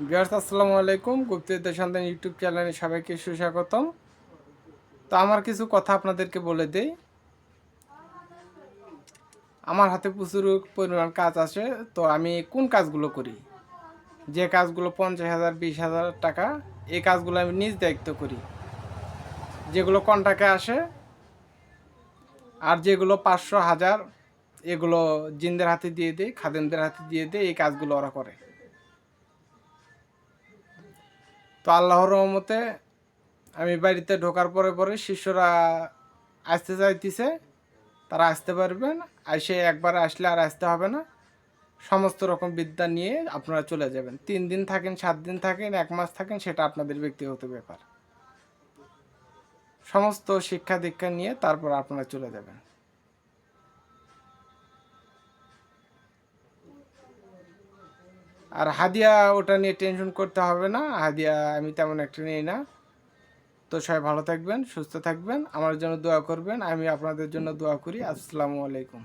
বিয়ার্স আসসালামু আলাইকুম। গুপ্তবিদ্যা সন্তান ইউটিউব চ্যানেলে সবাইকে সুস্বাগতম। তো আমার কিছু কথা আপনাদেরকে বলে দেই। আমার হাতে প্রচুর পরিমাণ কাজ আছে, তো আমি কোন কাজগুলো করি? যে কাজগুলো পঞ্চাশ হাজার, বিশ হাজার টাকা, এই কাজগুলো আমি নিজ দায়িত্ব করি। যেগুলো কন্টাকে আসে, আর যেগুলো পাঁচশো হাজার, এগুলো জিনদের হাতে দিয়ে দিই, খাদেমদের হাতে দিয়ে দিই, এই কাজগুলো ওরা করে। তো আল্লাহর রহমতে আমি বাড়িতে ঢোকার পরে পরে শিষ্যরা আসতে চাইতেছে, তারা আসতে পারবেন এসে একবার আসলে আর আসতে হবে না। সমস্ত রকম বিদ্যা নিয়ে আপনারা চলে যাবেন। তিন দিন থাকেন, সাত দিন থাকেন, এক মাস থাকেন, সেটা আপনাদের ব্যক্তিগত ব্যাপার। সমস্ত শিক্ষা দীক্ষা নিয়ে তারপর আপনারা চলে যাবেন। আর হাদিয়া ওটা নিয়ে টেনশন করতে হবে না। হাদিয়া আমি তেমন একটা নিই না। তো সবাই ভালো থাকবেন, সুস্থ থাকবেন। আমার জন্য দোয়া করবেন। আমি আপনাদের জন্য দোয়া করি। আসসালামু আলাইকুম।